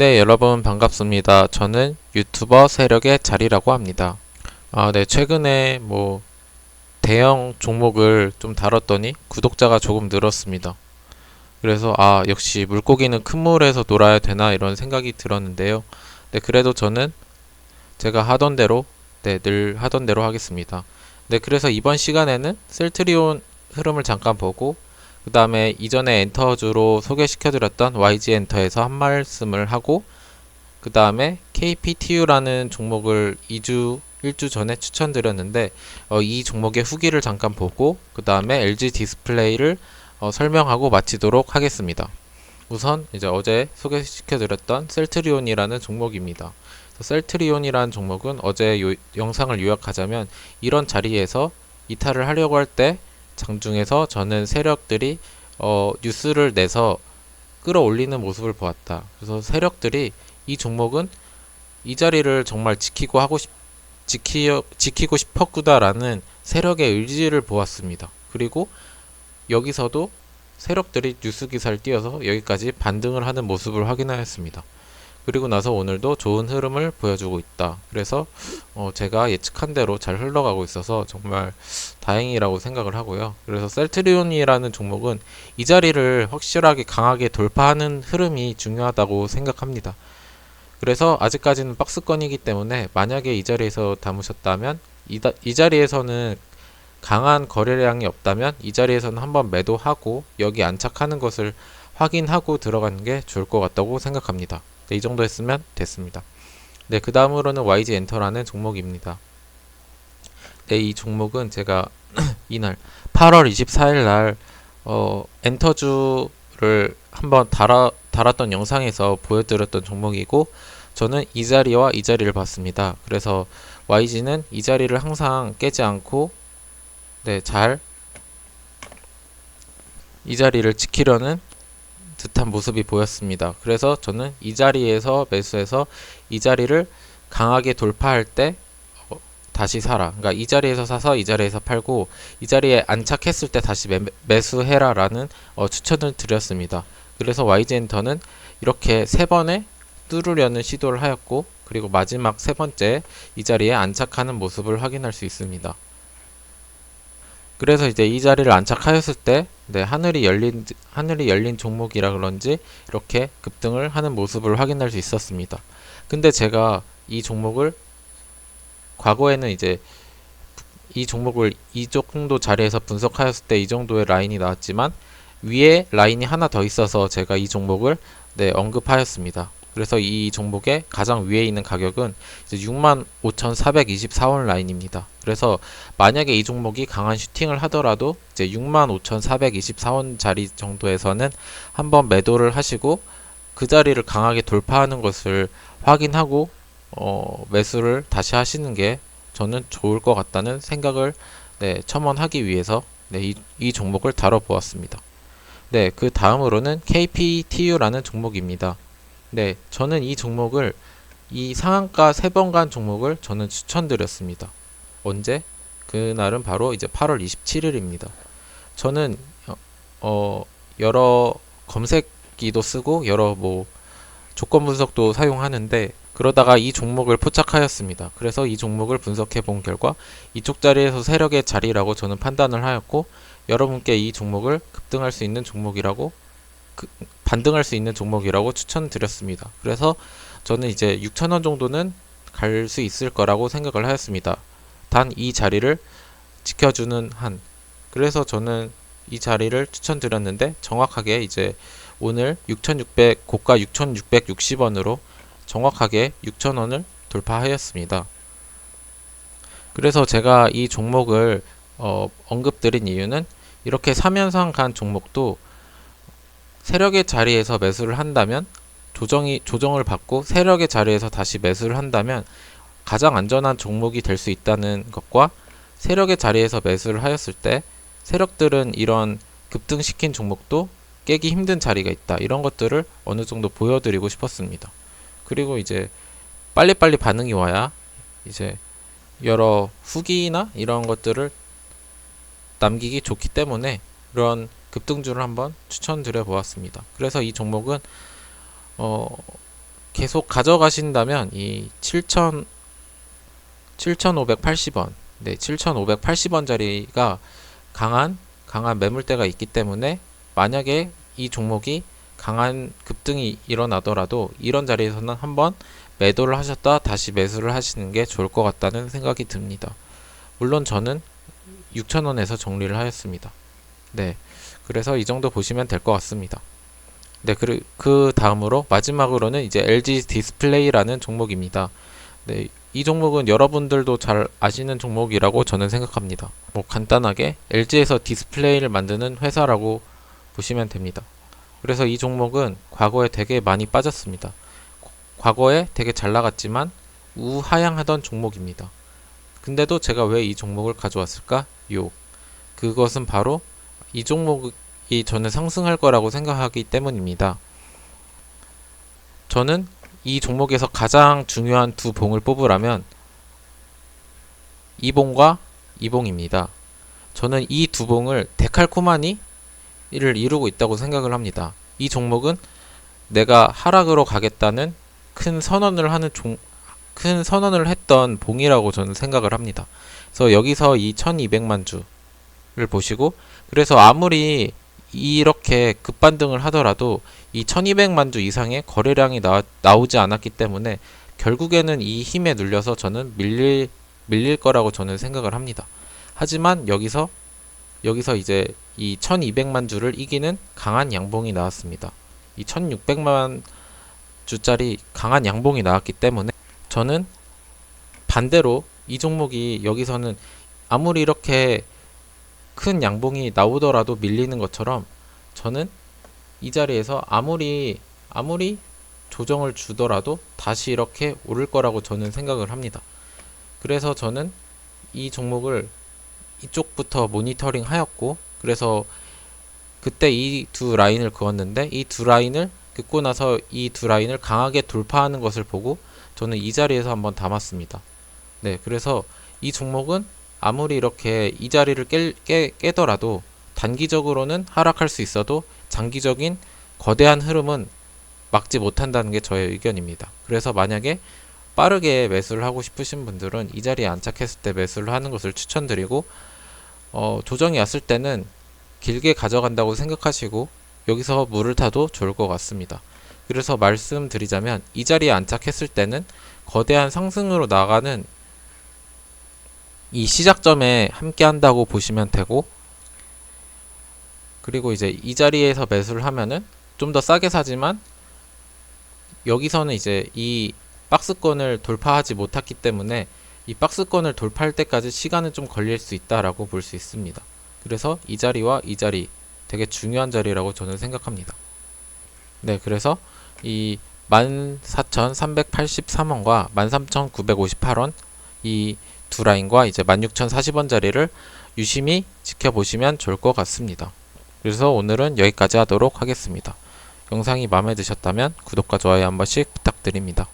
네, 여러분 반갑습니다. 저는 유튜버 세력의 자리라고 합니다. 아, 네, 최근에 뭐 대형 종목을 좀 다뤘더니 구독자가 조금 늘었습니다. 그래서 아, 역시 물고기는 큰 물에서 놀아야 되나 이런 생각이 들었는데요. 네, 그래도 저는 제가 하던 대로 네, 늘 하던 대로 하겠습니다. 네, 그래서 이번 시간에는 셀트리온 흐름을 잠깐 보고 그 다음에 이전에 엔터주로 소개시켜드렸던 YG 엔터에서 한 말씀을 하고 그 다음에 KPTU라는 종목을 2주, 1주 전에 추천드렸는데 어, 이 종목의 후기를 잠깐 보고 그 다음에 LG 디스플레이를 어, 설명하고 마치도록 하겠습니다. 우선 이제 어제 소개시켜드렸던 셀트리온이라는 종목입니다. 셀트리온이라는 종목은 어제 요, 영상을 요약하자면 이런 자리에서 이탈을 하려고 할 때 장중에서 저는 세력들이 어, 뉴스를 내서 끌어올리는 모습을 보았다. 그래서 세력들이 이 종목은 이 자리를 정말 지키고 하고 싶 지키, 지키고 싶었구나라는 세력의 의지를 보았습니다. 그리고 여기서도 세력들이 뉴스 기사를 띄어서 여기까지 반등을 하는 모습을 확인하였습니다. 그리고 나서 오늘도 좋은 흐름을 보여주고 있다. 그래서 어 제가 예측한 대로 잘 흘러가고 있어서 정말 다행이라고 생각을 하고요. 그래서 셀트리온이라는 종목은 이 자리를 확실하게 강하게 돌파하는 흐름이 중요하다고 생각합니다. 그래서 아직까지는 박스권이기 때문에 만약에 이 자리에서 담으셨다면 이, 다, 이 자리에서는 강한 거래량이 없다면 이 자리에서는 한번 매도하고 여기 안착하는 것을 확인하고 들어가는 게 좋을 것 같다고 생각합니다. 네, 이 정도 했으면 됐습니다. 네, 그 다음으로는 YG 엔터라는 종목입니다. 네, 이 종목은 제가 이날 8월 24일 날 어, 엔터주를 한번 달아, 달았던 영상에서 보여드렸던 종목이고 저는 이 자리와 이 자리를 봤습니다. 그래서 YG는 이 자리를 항상 깨지 않고 네, 잘 이 자리를 지키려는 듯한 모습이 보였습니다. 그래서 저는 이 자리에서 매수해서 이 자리를 강하게 돌파할 때 어, 다시 사라. 그러니까 이 자리에서 사서 이 자리에서 팔고 이 자리에 안착했을 때 다시 매, 매수해라라는 어, 추천을 드렸습니다. 그래서 YG엔터는 이렇게 세 번에 뚫으려는 시도를 하였고 그리고 마지막 세 번째 이 자리에 안착하는 모습을 확인할 수 있습니다. 그래서 이제 이 자리를 안착하였을 때 네, 하늘이 열린 하늘이 열린 종목이라 그런지 이렇게 급등을 하는 모습을 확인할 수 있었습니다. 근데 제가 이 종목을 과거에는 이제 이 종목을 이 정도 자리에서 분석하였을 때 이 정도의 라인이 나왔지만 위에 라인이 하나 더 있어서 제가 이 종목을 네, 언급하였습니다. 그래서 이 종목의 가장 위에 있는 가격은 이제 65,424원 라인입니다. 그래서 만약에 이 종목이 강한 슈팅을 하더라도 이제 65,424원 자리 정도에서는 한번 매도를 하시고 그 자리를 강하게 돌파하는 것을 확인하고 어, 매수를 다시 하시는 게 저는 좋을 것 같다는 생각을 네, 첨언하기 위해서 네, 이, 이 종목을 다뤄보았습니다. 네, 그 다음으로는 KPTU라는 종목입니다. 네, 저는 이 종목을 이 상한가 세번간 종목을 저는 추천드렸습니다. 언제? 그날은 바로 이제 8월 27일입니다. 저는 어, 어 여러 검색기도 쓰고 여러 뭐 조건 분석도 사용하는데 그러다가 이 종목을 포착하였습니다. 그래서 이 종목을 분석해 본 결과 이쪽 자리에서 세력의 자리라고 저는 판단을 하였고 여러분께 이 종목을 급등할 수 있는 종목이라고 그, 반등할 수 있는 종목이라고 추천드렸습니다. 그래서 저는 이제 6천원 정도는 갈 수 있을 거라고 생각을 하였습니다. 단 이 자리를 지켜주는 한. 그래서 저는 이 자리를 추천드렸는데 정확하게 이제 오늘 6,600 고가 6,660원으로 정확하게 6,000원을 돌파하였습니다. 그래서 제가 이 종목을 어, 언급드린 이유는 이렇게 3연상 간 종목도 세력의 자리에서 매수를 한다면 조정이 조정을 받고 세력의 자리에서 다시 매수를 한다면 가장 안전한 종목이 될 수 있다는 것과 세력의 자리에서 매수를 하였을 때 세력들은 이런 급등시킨 종목도 깨기 힘든 자리가 있다. 이런 것들을 어느 정도 보여드리고 싶었습니다. 그리고 이제 빨리빨리 반응이 와야 이제 여러 후기나 이런 것들을 남기기 좋기 때문에 이런 급등주를 한번 추천드려 보았습니다. 그래서 이 종목은 어 계속 가져가신다면 이7,000 7,580원, 네, 7,580원짜리가 강한 강한 매물대가 있기 때문에 만약에 이 종목이 강한 급등이 일어나더라도 이런 자리에서는 한번 매도를 하셨다 다시 매수를 하시는 게 좋을 것 같다는 생각이 듭니다. 물론 저는 6,000원에서 정리를 하였습니다. 네. 그래서 이 정도 보시면 될 것 같습니다. 네, 그, 그 다음으로 마지막으로는 이제 LG 디스플레이라는 종목입니다. 네, 이 종목은 여러분들도 잘 아시는 종목이라고 저는 생각합니다. 뭐 간단하게 LG에서 디스플레이를 만드는 회사라고 보시면 됩니다. 그래서 이 종목은 과거에 되게 많이 빠졌습니다. 과거에 되게 잘 나갔지만 우하향하던 종목입니다. 근데도 제가 왜 이 종목을 가져왔을까? 요. 그것은 바로 이 종목이 저는 상승할 거라고 생각하기 때문입니다. 저는 이 종목에서 가장 중요한 두 봉을 뽑으라면 이 봉과 이 봉입니다. 저는 이 두 봉을 데칼코마니를 이루고 있다고 생각을 합니다. 이 종목은 내가 하락으로 가겠다는 큰 선언을 하는 종, 큰 선언을 했던 봉이라고 저는 생각을 합니다. 그래서 여기서 이 1200만 주 를 보시고 그래서 아무리 이렇게 급반등을 하더라도 이 1200만 주 이상의 거래량이 나, 나오지 않았기 때문에 결국에는 이 힘에 눌려서 저는 밀릴 밀릴 거라고 저는 생각을 합니다. 하지만 여기서 여기서 이제 이 1200만 주를 이기는 강한 양봉이 나왔습니다. 이 1600만 주짜리 강한 양봉이 나왔기 때문에 저는 반대로 이 종목이 여기서는 아무리 이렇게 큰 양봉이 나오더라도 밀리는 것처럼 저는 이 자리에서 아무리 아무리 조정을 주더라도 다시 이렇게 오를 거라고 저는 생각을 합니다. 그래서 저는 이 종목을 이쪽부터 모니터링 하였고 그래서 그때 이 두 라인을 그었는데 이 두 라인을 긋고 나서 이 두 라인을 강하게 돌파하는 것을 보고 저는 이 자리에서 한번 담았습니다. 네, 그래서 이 종목은 아무리 이렇게 이 자리를 깨, 깨, 깨더라도 단기적으로는 하락할 수 있어도 장기적인 거대한 흐름은 막지 못한다는 게 저의 의견입니다. 그래서 만약에 빠르게 매수를 하고 싶으신 분들은 이 자리에 안착했을 때 매수를 하는 것을 추천드리고 어, 조정이 왔을 때는 길게 가져간다고 생각하시고 여기서 물을 타도 좋을 것 같습니다. 그래서 말씀드리자면 이 자리에 안착했을 때는 거대한 상승으로 나가는 이 시작점에 함께 한다고 보시면 되고 그리고 이제 이 자리에서 매수를 하면은 좀 더 싸게 사지만 여기서는 이제 이 박스권을 돌파하지 못했기 때문에 이 박스권을 돌파할 때까지 시간은 좀 걸릴 수 있다라고 볼 수 있습니다. 그래서 이 자리와 이 자리 되게 중요한 자리라고 저는 생각합니다. 네, 그래서 이 14,383원과 13,958원 이 두 라인과 이제 16,040원 자리를 유심히 지켜보시면 좋을 것 같습니다. 그래서 오늘은 여기까지 하도록 하겠습니다. 영상이 마음에 드셨다면 구독과 좋아요 한 번씩 부탁드립니다.